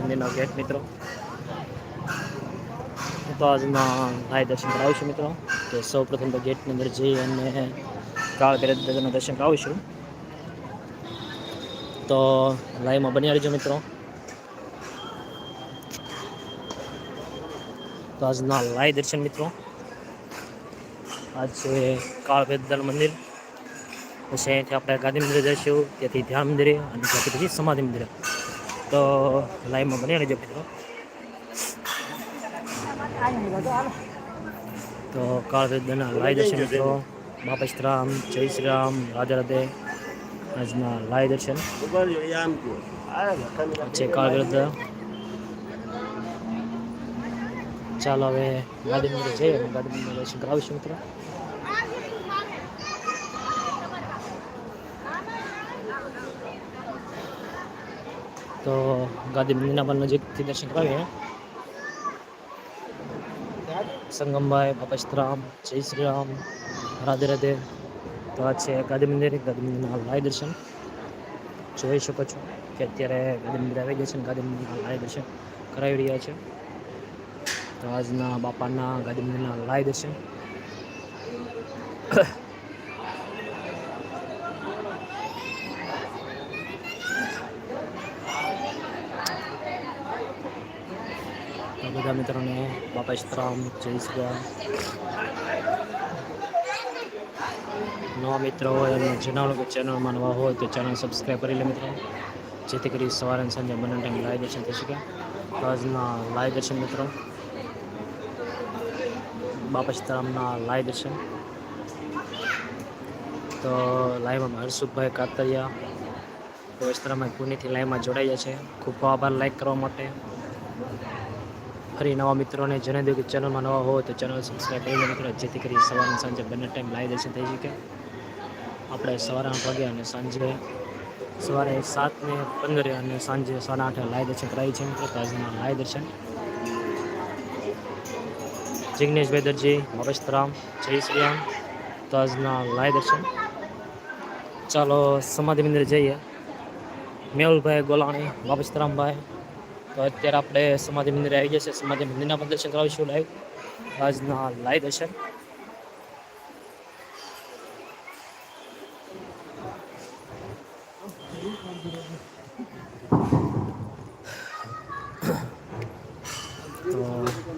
મંદિરના ગેટ મિત્રો. તો આજના ભાઈ દર્શન કરાવીશું મિત્રો. કે સૌ પ્રથમ તો ગેટની અંદર જઈ અને કાળ ભૈરવના દર્શન કરાવીશું તો લાઈવમાં બની રહીજો મિત્રો. તો આજના લાઈ દર્શન મિત્રો. આજ છે કાળ ભૈરવદાન મંદિર. પછી અહીંથી આપણે ગાંધી મંદિરે જઈશું, ત્યાંથી ધ્યાન મંદિરે અને ત્યાંથી પછી સમાધિ મંદિરે. તો લાઈવમાં બની રહેજો મિત્રો તો કાળ ભૈરવદાના લાય દર્શન મિત્રો. બાપા શ્રી રામ જય શ્રી રામ રાધે રાધે. આજના લાય દર્શન. છે કાળ ભૈરવદા ચાલો હવે ગાંધી મંદિર જઈએ ગાંધી મંદિર દર્શન કરાવીશું મિત્રો. તો ગાંધી મંદિરના પણ નજીકથી દર્શન કરાવીએ. સંગમભાઈ, બાપા શ્રીરામ જય શ્રી રામ, રાધે રાધે. તો આ છે ગાંધી મંદિર, ગાંધી મંદિરના લાય દર્શન. જોઈ શકો છો કે અત્યારે ગાંધી મંદિર આવી ગયા છે ગાંધી મંદિરના લાય દર્શન કરાવી રહ્યા છે. તો આજના બાપાના ગાંધી મંદિરના લાય દર્શન. તો બધા મિત્રોને બાપા શ્રીરામ જય શ્રી નવા મિત્રો હોય અને જણાવો કે ચેનલમાં નવા હોય તો ચેનલ સબસ્ક્રાઈબ કરી લે મિત્રો. જેથી કરી સવારે સાંજે બંને ટાઈમ લાઈવ દર્શન થઈ શકે. તો આજના લાઈવ દર્શન મિત્રો. બાપા સીતારામના લાઈવ દર્શન. તો લાઈવમાં હર્ષુભાઈ કાતરિયા. વસ્ત્રામાં પુણેથી લાઈવમાં જોડાયા છે. ખૂબ આભાર લાઈક કરવા માટે. ફરી નવા મિત્રોને જણાવી દઉં કે ચેનલમાં નવા હોય તો ચેનલ સબસ્ક્રાઈબ કરી લો મિત્રો. જેથી કરી સવારે સાંજે બંને ટાઈમ લાઈવ દર્શન થઈ શકે. આપણે સવારે આઠ વાગે અને સાંજે સવારે સાત ને પંદરે અને સાંજે સાડા આઠે લાઈવ દર્શન કરાવી છે મિત્રો. તાજના લાઈવ દર્શન. જિગ્નેશભાઈ દરજી મગજતરામ જય શ્રી રામ. તો આજના લાઈવ દર્શન. ચાલો, સમાધિ મંદિર જઈએ. મેહુલભાઈ ગોલાણી બાબસ્તરામભાઈ તો અત્યારે આપણે સમાધિ મંદિરે આવી જશે સમાધિ મંદિરના પણ દર્શન કરાવીશું લાઈવ આજના લાઈવ દર્શન.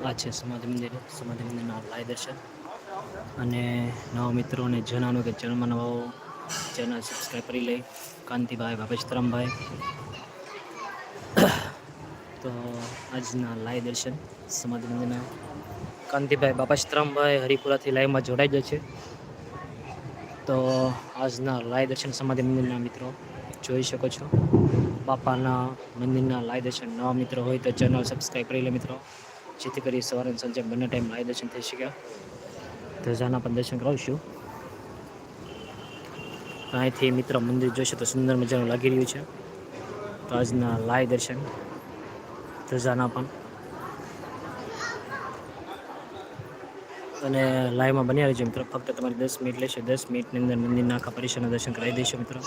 આ છે સમાધિ મંદિર. સમાધિ મંદિરના લાય દર્શન. અને નવા મિત્રોને જનાનો કે ચેનલમાં નવા ચેનલ સબસ્ક્રાઈબ કરી લઈ કાંતિભાઈ બાપેશતરામભાઈ તો આજના લાઈવ દર્શન સમાધિ મંદિરના કાંતિભાઈ બાપાશ્રામભાઈ હરિપુરાથી લાઈવમાં જોડાઈ ગયા છે. તો આજના લાઈવ દર્શન સમાધિ મંદિરના મિત્રો જોઈ શકો છો. બાપાના મંદિરના લાઈવ દર્શન નવા મિત્રો હોય તો ચેનલ સબસ્ક્રાઈબ કરી લે મિત્રો. જેથી કરી સવારે સંજે બંને ટાઈમ લાઈવ દર્શન થઈ શક્યા ધજાના પણ દર્શન કરાવશું. અહીંથી મિત્ર મંદિર જોશે તો સુંદર મજાનું લાગી રહ્યું છે. તો આજના લાઈવ દર્શન ધજાના પણ. અને લાઈવમાં બન્યા રહેજો મિત્રો. ફક્ત તમારે દસ મિનિટ લેશે. દસ મિનિટની અંદર મંદિરના આખા પરિસરના દર્શન કરાવી દઈશું મિત્રો.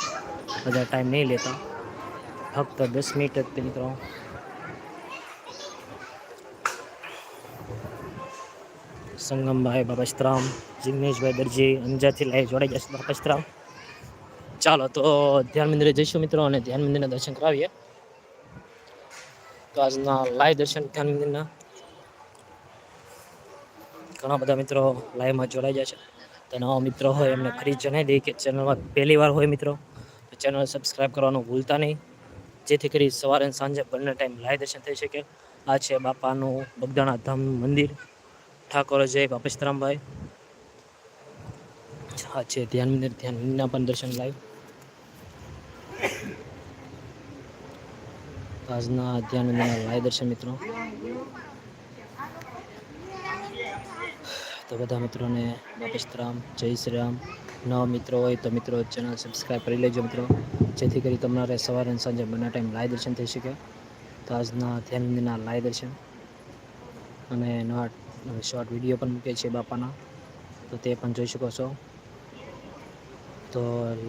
બધા ટાઈમ નહીં લેતા. ફક્ત દસ મિનિટ જ મિત્રો. સંગમભાઈ બાબાશ્રામ જિગ્નેશભાઈ દરજી, અંજારથી લાઈવ જોડાઈ જશે બાબાશ્રામ ચાલો, તો ધ્યાન મંદિરે જઈશું મિત્રો અને ધ્યાન મંદિરના દર્શન કરાવીએ. તો આજના લાઈવ દર્શન મંદિરના ઘણા બધા મિત્રો લાઈવમાં જોડાઈ જાય છે. તો નવા મિત્રો હોય એમને ફરી જણાવી દઈએ કે ચેનલમાં પહેલી વાર હોય મિત્રો, તો ચેનલ સબસ્ક્રાઈબ કરવાનું ભૂલતા નહીં. જેથી કરી સવારે અને સાંજે બંને ટાઈમ લાઈવ દર્શન થઈ શકે. આ છે બાપાનું બગદાણા ધામ મંદિર. ઠાકોર જય બાપેશરામભાઈ આ છે ધ્યાન મંદિર, ધ્યાન મંદિરના પણ દર્શન લાઈવ. આજના ધ્યાન લાઈવ દર્શન મિત્રો. તો બધા મિત્રોને બાપસ્તરામ જય શ્રી રામ. નવા મિત્રો હોય તો મિત્રો ચેનલ સબસ્ક્રાઈબ કરી લેજો મિત્રો. જેથી કરી તમારે સવારે અને સાંજે બંને ટાઈમ લાઈવ દર્શન થઈ શકે. તો આજના ધ્યાન મંદિરના લાઈવ દર્શન. અને નવા શોર્ટ વીડિયો પણ મૂકે છે બાપાના. તો તે પણ જોઈ શકો છો. તો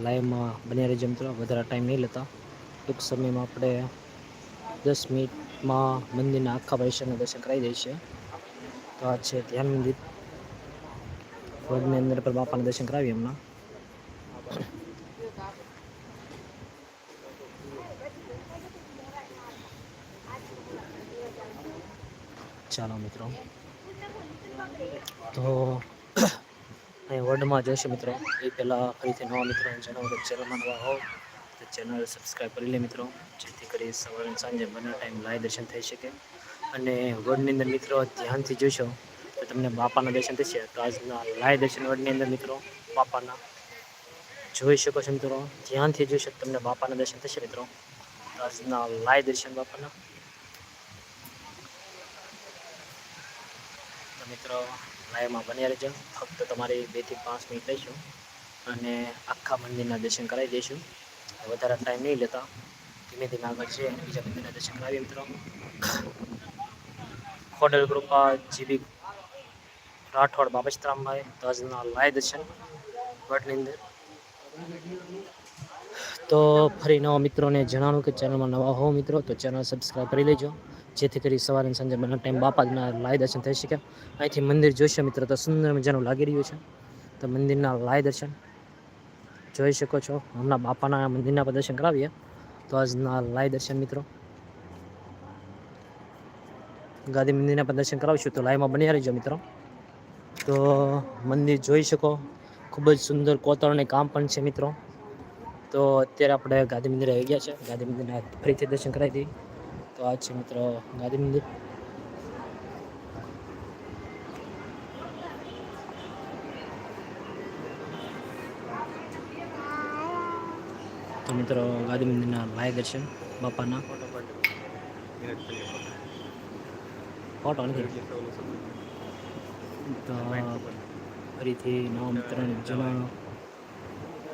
લાઈવમાં બન્યા રહેજો મિત્રો. વધારે ટાઈમ નહીં લેતા. ટૂંક સમયમાં આપણે દસ મિનિટમાં મંદિરના આખા પરિસરના દર્શન કરાવી દઈશ તો આ છે ધ્યાન મંદિર. ફોજની અંદર પર બાપાના દર્શન કરાવીએ હમણાં. ચાલો મિત્રો. તો અહીં વર્ડમાં જોઈશું મિત્રો. એ પહેલાં ફરીથી નવા મિત્રો જણાવો ચેનલમાં નવા હોવ. તો ચેનલ સબસ્ક્રાઈબ કરી લે મિત્રો. જેથી કરી સવારે સાંજે બંને ટાઈમ લાઈવ દર્શન થઈ શકે. અને વર્ડની અંદર મિત્રો ધ્યાનથી જોશો તો તમને બાપાના દર્શન થશે. તો આજના લાઈવ દર્શન વર્ડની અંદર મિત્રો બાપાના. જોઈ શકો છો મિત્રો, ધ્યાનથી જોઈ શકો તમને બાપાના દર્શન થશે મિત્રો. તો આજના લાઈવ દર્શન બાપાના. મિત્રો લાઈવમાં બન્યા રહેજો. ફક્ત તમારી બેથી પાંચ મિનિટ લઈશું. અને આખા મંદિરના દર્શન કરાવી દઈશું. વધારે ટાઈમ નહીં લેતા. ધીમે ધીમે આગળ છે અને બીજા મંદિરના દર્શન કરાવીએ મિત્રો. ખોડલ કૃપા, જીબી રાઠોડ બાબચરામભાઈ તો લાય દર્શન વટની અંદર. તો ફરી નવા મિત્રોને જણાવું કે ચેનલમાં નવા હો મિત્રો, તો ચેનલ સબસ્ક્રાઈબ કરી લેજો. જેથી કરી સવારે સાંજે બંને ટાઈમ બાપાના લાય દર્શન થઈ શકે. અહીંથી મંદિર જોશે મિત્રો, તો સુંદર મજાનું લાગી રહ્યું છે. તો મંદિરના લાય દર્શન જોઈ શકો છો. હમણાં બાપાના મંદિરના પ્રદર્શન કરાવીએ. તો આજના લાઈ દર્શન મિત્રો. ગાંધી મંદિરના પ્રદર્શન કરાવીશું તો લાઈવમાં બન્યા રહીજો મિત્રો. તો મંદિર જોઈ શકો. ખૂબ જ સુંદર કોતરણી કામ પણ છે મિત્રો. તો અત્યારે આપણે ગાંધી મંદિરે આવી ગયા છે. ગાંધી મંદિરના ફરીથી દર્શન કરાવી દઈએ. તો આ છે મિત્રો ગાંધી મંદિર. તો મિત્રો ગાંધી મંદિરના લાય દર્શન, બાપાના. ફોટો તો ફરીથી નવા મિત્રોને જણાવો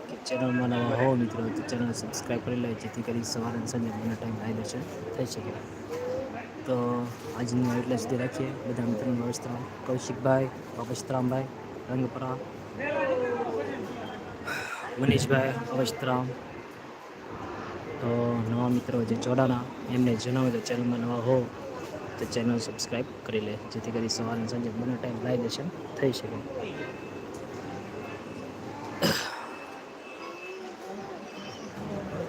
કે ચેનલમાં નવા હો મિત્રો, તો ચેનલ સબસ્ક્રાઈબ કરી લે, જેથી કરી સવારે અને સાંજે ટાઈમ લાઈવ દર્શન થઈ શકે. તો આજની એટલે સુધી રાખીએ. બધા મિત્રોનું વ્યવસ્થા કૌશિકભાઈ અવસ્ત્રામભાઈ રંગપરા, મનીષભાઈ અવસ્ત્રામ તો નવા મિત્રો જે જોડાના એમને જણાવો તો ચેનલમાં નવા હો તો ચેનલ સબસ્ક્રાઈબ કરી લે. જેથી કરી સવારે સાંજે બંને ટાઈમ લાઈવ દર્શન થઈ શકે.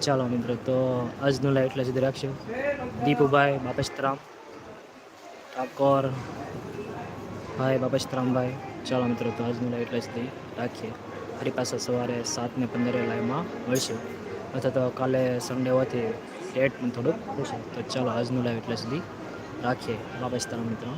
ચાલો મિત્રો, તો આજનું લાઈવ એટલે સુધી રાખશું. દીપુભાઈ બાપસ્તરામ ઠાકોર, ભાઈ બાપસ્તરામભાઈ ચાલો મિત્રો, તો આજનું લાઈવ એટલે સુધી રાખીએ. ફરી પાછા સવારે સાત ને પંદરે લાઈવમાં મળશે. અથવા તો કાલે સન્ડે હોવાથી ડેટ પણ થોડુંક થશે તો ચાલો, આજનું લાઈવ એટલે સુધી રાખીએ. બાપસ્તરામ મિત્રો